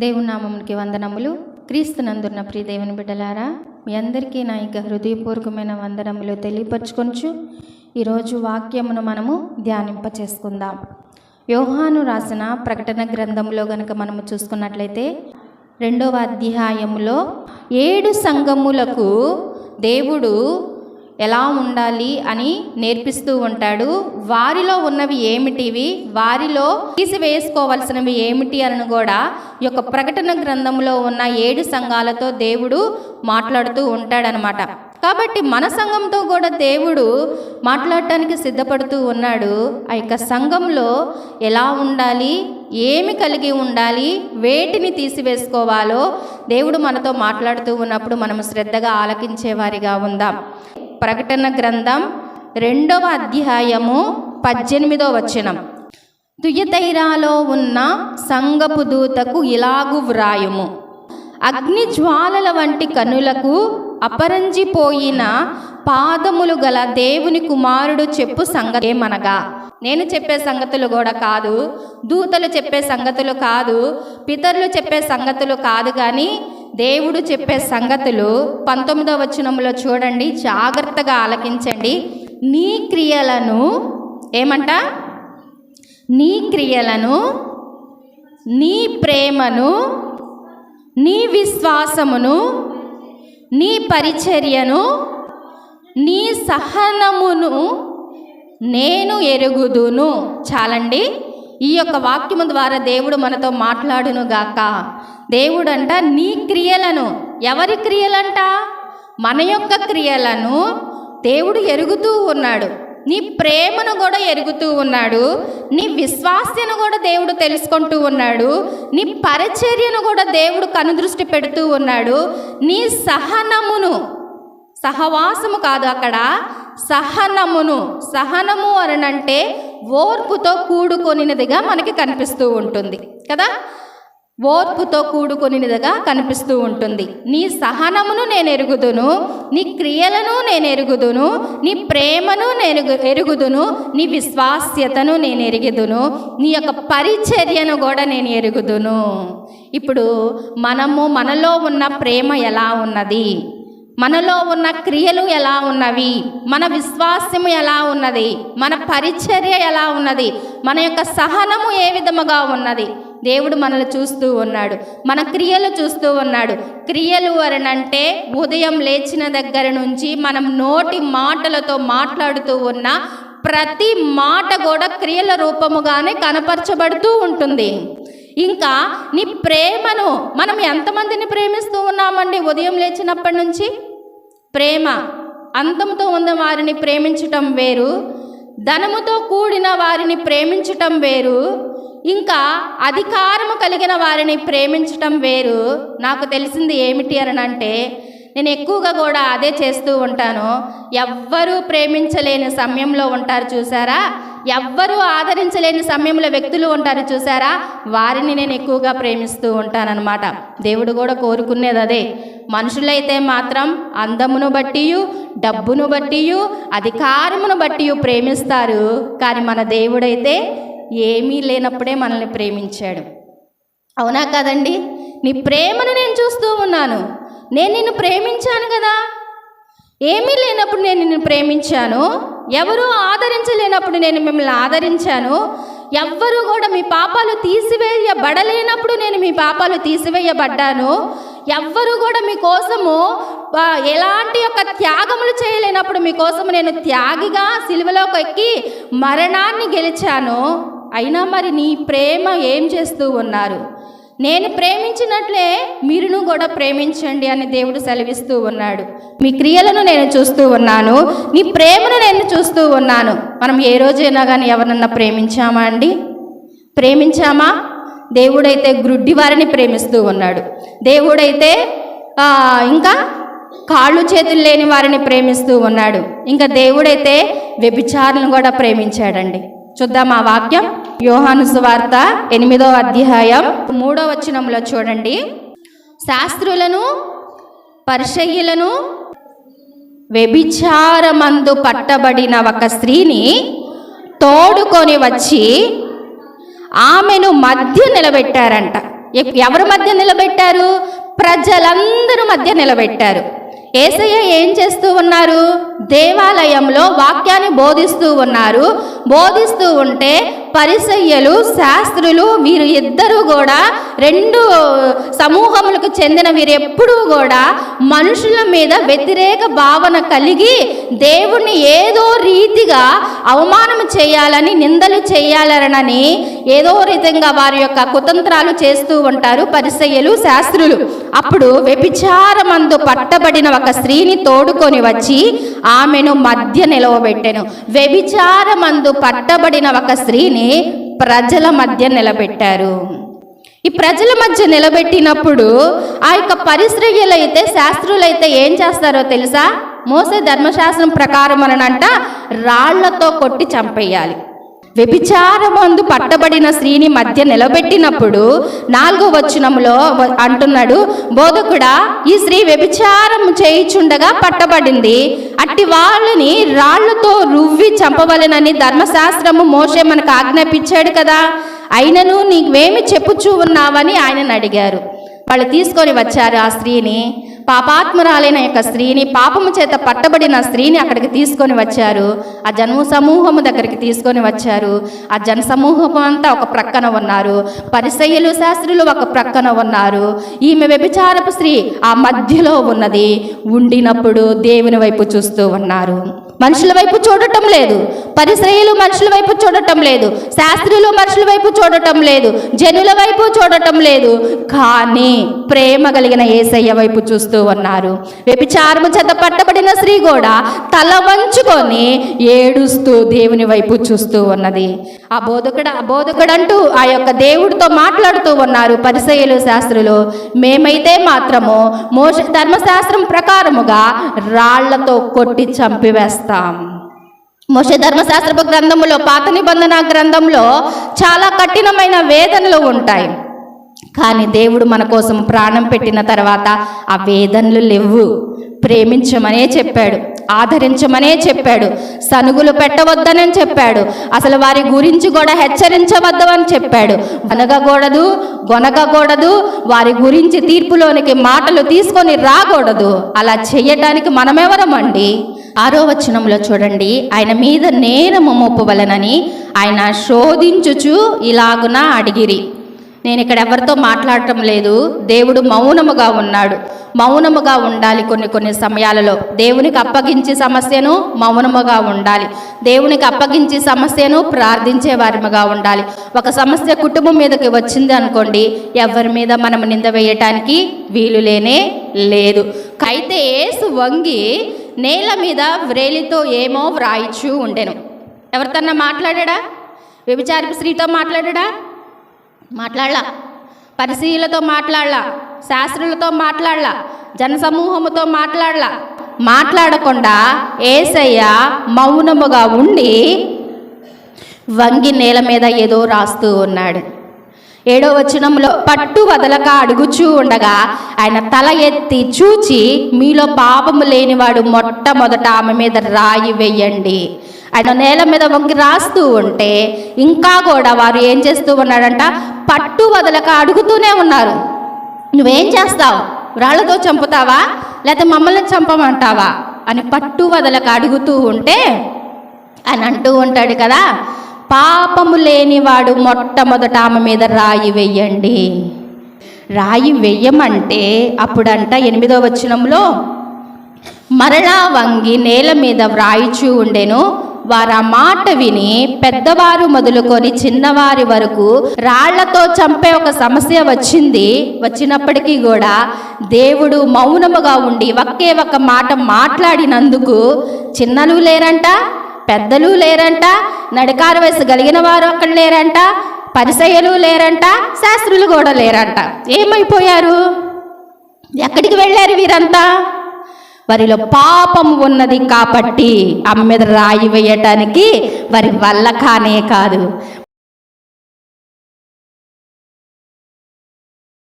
దేవునామమునికి వందనములు. క్రీస్తునందున్న ప్రియ దేవుని బిడ్డలారా మీ అందరికీ నా యొక్క హృదయపూర్వకమైన వందనములు తెలియపరచుకొంచు ఈరోజు వాక్యమును మనము ధ్యానింప చేసుకుందాం యోహాను రాసిన ప్రకటన గ్రంథంలో గనక మనము చూసుకున్నట్లయితే రెండవ అధ్యాయములో ఏడు సంఘములకు దేవుడు ఎలా ఉండాలి అని నేర్పిస్తూ ఉంటాడు. వారిలో ఉన్నవి ఏమిటివి? వారిలో తీసివేసుకోవలసినవి ఏమిటి అని కూడా ఈ యొక్క ప్రకటన గ్రంథంలో ఉన్న ఏడు సంఘాలతో దేవుడు మాట్లాడుతూ ఉంటాడనమాట. కాబట్టి మన సంఘంతో కూడా దేవుడు మాట్లాడటానికి సిద్ధపడుతూ ఉన్నాడు. ఆ యొక్క సంఘంలో ఎలా ఉండాలి? ఏమి కలిగి ఉండాలి? వేటిని తీసివేసుకోవాలో దేవుడు మనతో మాట్లాడుతూ ఉన్నప్పుడు మనం శ్రద్ధగా ఆలకించేవారిగా ఉందాం. ప్రకటన గ్రంథం రెండవ అధ్యాయము పద్దెనిమిదవ వచనం. తుయతైరాలో ఉన్న సంగపు దూతకు ఇలాగు వ్రాయుము. అగ్ని జ్వాలల వంటి కనులకు అపరంజిపోయిన పాదములు గల దేవుని కుమారుడు చెప్పు సంగతి ఏమనగా? నేను చెప్పే సంగతులు కూడా కాదు దూతలు చెప్పే సంగతులు కాదు పితరులు చెప్పే సంగతులు కాదు కానీ దేవుడు చెప్పే సంగతులు పంతొమ్మిదవ వచనంలో చూడండి జాగ్రత్తగా ఆలకించండి. నీ క్రియలను ఏమంట? నీ క్రియలను నీ ప్రేమను నీ విశ్వాసమును నీ పరిచర్యను నీ సహనమును నేను ఎరుగుదును. చాలండి. ఈ యొక్క వాక్యము ద్వారా దేవుడు మనతో మాట్లాడును గాక దేవుడంట నీ క్రియలను. ఎవరి క్రియలంట? మన యొక్క క్రియలను దేవుడు ఎరుగుతూ ఉన్నాడు. నీ ప్రేమను కూడా ఎరుగుతూ ఉన్నాడు. నీ విశ్వాస్యను కూడా దేవుడు తెలుసుకుంటూ ఉన్నాడు. నీ పరిచర్యను కూడా దేవుడు కనుదృష్టి పెడుతూ ఉన్నాడు. నీ సహనమును సహవాసము కాదు అక్కడ సహనమును సహనము అనంటే ఓర్పుతో కూడుకొనినదిగా మనకి కనిపిస్తూ ఉంటుంది కదా? ఓర్పుతో కూడుకొనినదిగా కనిపిస్తూ ఉంటుంది. నీ సహనమును నేను ఎరుగుదును నీ క్రియలను నేను ఎరుగుదును నీ ప్రేమను నేను ఎరుగుదును నీ విశ్వాస్యతను నేను ఎరుగుదును నీ యొక్క పరిచర్యను కూడా నేను ఎరుగుదును. ఇప్పుడు మనము మనలో ఉన్న ప్రేమ ఎలా ఉన్నది? మనలో ఉన్న క్రియలు ఎలా ఉన్నవి? మన విశ్వాసము ఎలా ఉన్నది? మన పరిచర్య ఎలా ఉన్నది? మన యొక్క సహనము ఏ విధముగా ఉన్నది? దేవుడు మనల్ని చూస్తూ ఉన్నాడు. మన క్రియలు చూస్తూ ఉన్నాడు. క్రియలు అనంటే ఉదయం లేచిన దగ్గర నుంచి మనం నోటి మాటలతో మాట్లాడుతూ ఉన్న ప్రతి మాట కూడా క్రియల రూపముగానే కనపరచబడుతూ ఉంటుంది. ఇంకా నీ ప్రేమను మనం ఎంతమందిని ప్రేమిస్తూ ఉన్నామండి ఉదయం లేచినప్పటి నుంచి? ప్రేమ అంతముతో ఉన్న వారిని ప్రేమించటం వేరు ధనముతో కూడిన వారిని ప్రేమించటం వేరు ఇంకా అధికారము కలిగిన వారిని ప్రేమించటం వేరు. నాకు తెలిసింది ఏమిటి అని అంటే నేను ఎక్కువగా కూడా అదే చేస్తూ ఉంటాను. ఎవ్వరూ ప్రేమించలేని సమయంలో ఉంటారు చూసారా? ఎవ్వరూ ఆదరించలేని సమయంలో వ్యక్తులు ఉంటారు చూసారా? వారిని నేను ఎక్కువగా ప్రేమిస్తూ ఉంటానన్నమాట. దేవుడు కూడా కోరుకునేది అదే. మనుషులైతే మాత్రం అందమును బట్టి డబ్బును బట్టి అధికారమును బట్టి ప్రేమిస్తారు. కానీ మన దేవుడైతే ఏమీ లేనప్పుడే మనల్ని ప్రేమించాడు. అవునా కదండి? నీ ప్రేమను నేను చూస్తూ ఉన్నాను. నేను నిన్ను ప్రేమించాను కదా. ఏమీ లేనప్పుడు నేను నిన్ను ప్రేమించాను. ఎవరు ఆదరించలేనప్పుడు నేను మిమ్మల్ని ఆదరించాను. ఎవ్వరూ కూడా మీ పాపాలు తీసివేయబడలేనప్పుడు నేను మీ పాపాలు తీసివేయబడ్డాను. ఎవ్వరూ కూడా మీకోసము కోసము ఎలాంటి యొక్క త్యాగములు చేయలేనప్పుడు మీకోసము నేను త్యాగిగా సిలువలోకి ఎక్కి మరణాన్ని గెలిచాను. అయినా మరి నీ ప్రేమ ఏం చేస్తూ ఉన్నారు? నేను ప్రేమించినట్లే మీరును కూడా ప్రేమించండి అని దేవుడు సెలవిస్తూ ఉన్నాడు. మీ క్రియలను నేను చూస్తూ ఉన్నాను. నీ ప్రేమను నేను చూస్తూ ఉన్నాను. మనం ఏ రోజైనా కానీ ఎవరన్నా ప్రేమించామా అండి? ప్రేమించామా? దేవుడైతే గ్రుడ్డి వారిని ప్రేమిస్తూ ఉన్నాడు. దేవుడైతే ఇంకా కాళ్ళు చేతులు లేని వారిని ప్రేమిస్తూ ఉన్నాడు. ఇంకా దేవుడైతే వ్యభిచారులను కూడా ప్రేమించాడండి. చూద్దాం ఆ వాక్యం. యోహాను సువార్త ఎనిమిదో అధ్యాయం మూడో వచనంలో చూడండి. శాస్త్రులను పరిశయ్యులను వ్యభిచారమందు పట్టబడిన ఒక స్త్రీని తోడుకొని వచ్చి ఆమెను మధ్య నిలబెట్టారంట. ఎవరి మధ్య నిలబెట్టారు? ప్రజలందరి మధ్య నిలబెట్టారు. ఏసయ్య ఏం చేస్తూ ఉన్నారు? దేవాలయంలో వాక్యాన్ని బోధిస్తూ ఉన్నారు. బోధిస్తూ ఉంటే పరిసయ్యలు శాస్త్రులు వీరు ఇద్దరు కూడా రెండు సమూహములకు చెందిన వీరు ఎప్పుడూ కూడా మనుషుల మీద వ్యతిరేక భావన కలిగి దేవుణ్ణి ఏదో రీతిగా అవమానం చేయాలని నిందలు చేయాలనని ఏదో రీతిగా వారి యొక్క కుతంత్రాలు చేస్తూ ఉంటారు పరిసయ్యలు శాస్త్రులు. అప్పుడు వ్యభిచారమందు పట్టబడిన ఒక స్త్రీని తోడుకొని వచ్చి ఆమెను మధ్య నిలవబెట్టెను. వ్యభిచారమందు పట్టబడిన ఒక స్త్రీని ప్రజల మధ్య నిలబెట్టారు. ఈ ప్రజల మధ్య నిలబెట్టినప్పుడు ఆ యొక్క పరిశ్రయలైతే శాస్త్రులైతే ఏం చేస్తారో తెలుసా? మోసే ధర్మశాస్త్రం ప్రకారం అనంట రాళ్ళతో కొట్టి చంపేయాలి. వ్యభిచారమందు పట్టబడిన స్త్రీని మధ్య నిలబెట్టినప్పుడు నాలుగో వచనములో అంటున్నాడు బోధకుడా ఈ స్త్రీ వ్యభిచారం చేయిచుండగా పట్టబడింది. అట్టి వాళ్ళని రాళ్ళతో రువ్వి చంపవలెనని ధర్మశాస్త్రము మోసే మనకు ఆజ్ఞాపించాడు కదా. అయినను నీవేమి చెప్పుచూ ఉన్నావని ఆయనను అడిగారు. వాళ్ళు తీసుకొని వచ్చారు ఆ స్త్రీని. పాపాత్మురాలైన యొక్క స్త్రీని పాపము చేత పట్టబడిన స్త్రీని అక్కడికి తీసుకొని వచ్చారు. ఆ జన్మ సమూహము దగ్గరికి తీసుకొని వచ్చారు. ఆ జన సమూహం అంతా ఒక ప్రక్కన ఉన్నారు. పరిసయ్యులు శాస్త్రులు ఒక ప్రక్కన ఉన్నారు. ఈమె వ్యభిచారపు స్త్రీ ఆ మధ్యలో ఉన్నది. ఉండినప్పుడు దేవుని వైపు చూస్తూ ఉన్నారు. మనుషుల వైపు చూడటం లేదు. పరిశ్రయలు మనుషుల వైపు చూడటం లేదు. శాస్త్రులు మనుషుల వైపు చూడటం లేదు. జనుల వైపు చూడటం లేదు. కానీ ప్రేమ కలిగిన ఏసయ్య వైపు చూస్తూ ఉన్నారు. వ్యభిచారము చేత పట్టబడిన స్త్రీ కూడా తల వంచుకొని ఏడుస్తూ దేవుని వైపు చూస్తూ ఉన్నది. ఆ బోధకుడు ఆ బోధకుడు అంటూ ఆ యొక్క దేవుడితో మాట్లాడుతూ ఉన్నారు. పరిశయలు శాస్త్రులు మేమైతే మాత్రము మోష ధర్మశాస్త్రం ప్రకారముగా రాళ్ళతో కొట్టి చంపివేస్తాం. మోషే ధర్మశాస్త్రపు గ్రంథంలో పాత నిబంధన గ్రంథంలో చాలా కఠినమైన వేదనలు ఉంటాయి. కానీ దేవుడు మన కోసం ప్రాణం పెట్టిన తర్వాత ఆ వేదనలు లేవు. ప్రేమించమనే చెప్పాడు ఆదరించమనే చెప్పాడు సనుగులు పెట్టవద్దనని చెప్పాడు అసలు వారి గురించి కూడా హెచ్చరించవద్దు అని చెప్పాడు. అనగకూడదు గొనగకూడదు వారి గురించి తీర్పులోనికి మాటలు తీసుకొని రాకూడదు. అలా చేయటానికి మనమెవరమండి? ఆరో వచనంలో చూడండి. ఆయన మీద నేరము మోపవలనని ఆయన శోధించుచు ఇలాగున అడిగిరి. నేను ఇక్కడ ఎవరితో మాట్లాడటం లేదు. దేవుడు మౌనముగా ఉన్నాడు. మౌనముగా ఉండాలి కొన్ని కొన్ని సమయాలలో. దేవునికి అప్పగించి సమస్యను మౌనముగా ఉండాలి. దేవునికి అప్పగించి సమస్యను ప్రార్థించే వారిముగా ఉండాలి. ఒక సమస్య కుటుంబం మీదకి వచ్చింది అనుకోండి ఎవరి మీద మనం నింద వేయటానికి వీలు లేనే లేదు. అయితే ఏసు వంగి నేల మీద వ్రేలితో ఏమో వ్రాయిచూ ఉండెను. ఎవరితన్నా మాట్లాడా వ్యభిచారి స్త్రీతో మాట్లాడా మాట్లాడలా. పరిశీలతో మాట్లాడలా. శాస్త్రులతో మాట్లాడలా. జనసమూహముతో మాట్లాడలా. మాట్లాడకుండా ఏసయ్య మౌనముగా ఉండి వంగి నేల మీద ఏదో రాస్తూ ఉన్నాడు. ఏడో వచనంలో పట్టు వదలక అడుగుచూ ఉండగా ఆయన తల ఎత్తి చూచి మీలో పాపము లేనివాడు మొట్టమొదట ఆమె మీద రాయి వేయండి. ఆయన నేల మీద వంగి రాస్తూ ఉంటే ఇంకా కూడా వారు ఏం చేస్తూ ఉన్నాడంట పట్టు వదలక అడుగుతూనే ఉన్నారు. నువ్వేం చేస్తావు? రాళ్ళతో చంపుతావా? లేకపోతే మమ్మల్ని చంపమంటావా? అని పట్టు వదలక అడుగుతూ ఉంటే అని అంటూ ఉంటాడు కదా పాపము లేనివాడు మొట్టమొదట ఆమె మీద రాయి వెయ్యండి రాయి వెయ్యమంటే అప్పుడంట ఎనిమిదో వచనంలో మరలా వంగి నేల మీద వ్రాయిచూ ఉండెను. వారు ఆ మాట విని పెద్దవారు మొదలుకొని చిన్నవారి వరకు రాళ్ళతో చంపే ఒక సమస్య వచ్చింది. వచ్చినప్పటికీ కూడా దేవుడు మౌనముగా ఉండి ఒకే ఒక మాట మాట్లాడినందుకు చిన్నలు లేరంట. పెద్దలు లేరంట నడికార వయసు కలిగిన వారు అక్కడ లేరంట పరిసయ్యలు లేరంట శాస్త్రులు కూడా లేరంట. ఏమైపోయారు? ఎక్కడికి వెళ్ళారు వీరంతా? వారిలో పాపం ఉన్నది కాబట్టి ఆమె మీద రాయి వేయటానికి వారి వల్ల కానే కాదు.